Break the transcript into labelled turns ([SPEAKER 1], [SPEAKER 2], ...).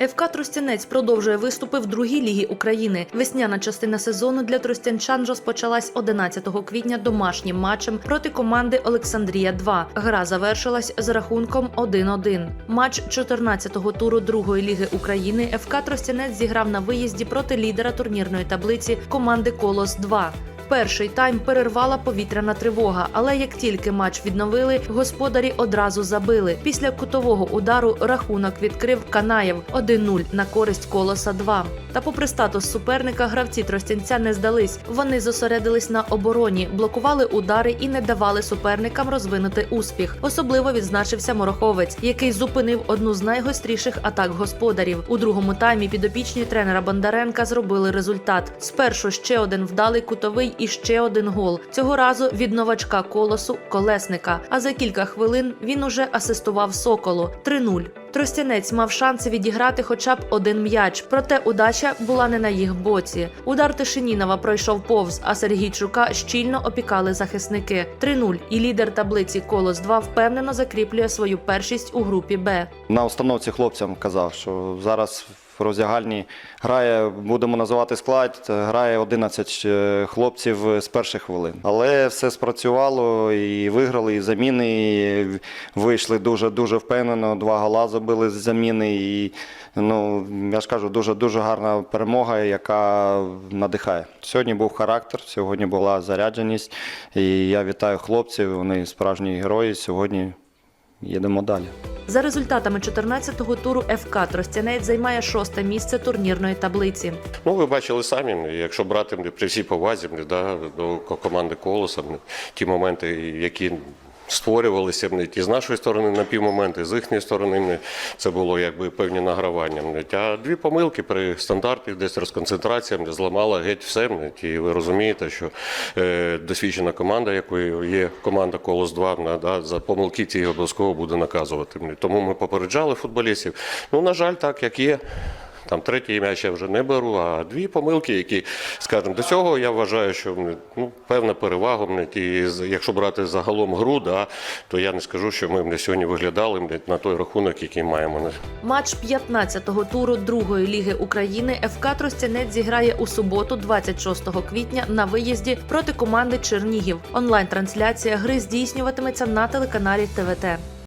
[SPEAKER 1] ФК Тростянець продовжує виступи в другій лігі України. Весняна частина сезону для тростянчан розпочалась 11 квітня домашнім матчем проти команди Олександрія 2 Гра завершилась з рахунком 1-1. Матч 14-го туру другої ліги України ФК Тростянець зіграв на виїзді проти лідера турнірної таблиці команди Колос 2 Перший тайм перервала повітряна тривога, але як тільки матч відновили, господарі одразу забили. Після кутового удару рахунок відкрив Канаєв 1-0 на користь колоса 2 Та попри статус суперника, гравці Тростянця не здались. Вони зосередились на обороні, блокували удари і не давали суперникам розвинути успіх. Особливо відзначився Мороховець, який зупинив одну з найгостріших атак господарів. У другому таймі підопічні тренера Бондаренка зробили результат. Спершу ще один вдалий кутовий і ще один гол. Цього разу від новачка колосу колесника. А за кілька хвилин він уже асистував соколу 3-0. Тростянець мав шанси відіграти хоча б один м'яч, проте удача була не на їх боці. Удар Тишинінова пройшов повз, а Сергійчука щільно опікали захисники. 3-0. І лідер таблиці Колос 2 впевнено закріплює свою першість у групі Б.
[SPEAKER 2] На установці хлопцям казав, що зараз в роздягальні грає, будемо називати склад, грає 11 е, хлопців з перших хвилин. Але все спрацювало і виграли, і заміни і вийшли дуже дуже впевнено. Два гола забили з заміни. І ну я ж кажу, дуже дуже гарна перемога, яка надихає. Сьогодні був характер, сьогодні була зарядженість. І я вітаю хлопців. Вони справжні герої. Сьогодні їдемо далі.
[SPEAKER 1] За результатами 14-го туру ФК Тростянець займає шосте місце турнірної таблиці.
[SPEAKER 3] Ну, ви бачили самі, якщо брати при всій повазі да, до команди Колоса, ті моменти, які створювалися і з нашої сторони на півмоменти, з їхньої сторони це було якби певні награвання. А дві помилки при стандартних десь розконцентрація зламала геть все. І ви розумієте, що е, досвідчена команда, якою є команда Колос 2 на- да, за помилки ці обов'язково буде наказувати. Тому ми попереджали футболістів. Ну, на жаль, так як є. Там третій м'яч я вже не беру, а дві помилки, які, скажімо, до цього я вважаю, що ну, певна перевага. І якщо брати загалом гру, да, то я не скажу, що ми м, сьогодні виглядали на той рахунок, який маємо.
[SPEAKER 1] Матч 15-го туру другої ліги України ФК Тростянець зіграє у суботу, 26 квітня, на виїзді проти команди Чернігів. Онлайн-трансляція гри здійснюватиметься на телеканалі ТВТ.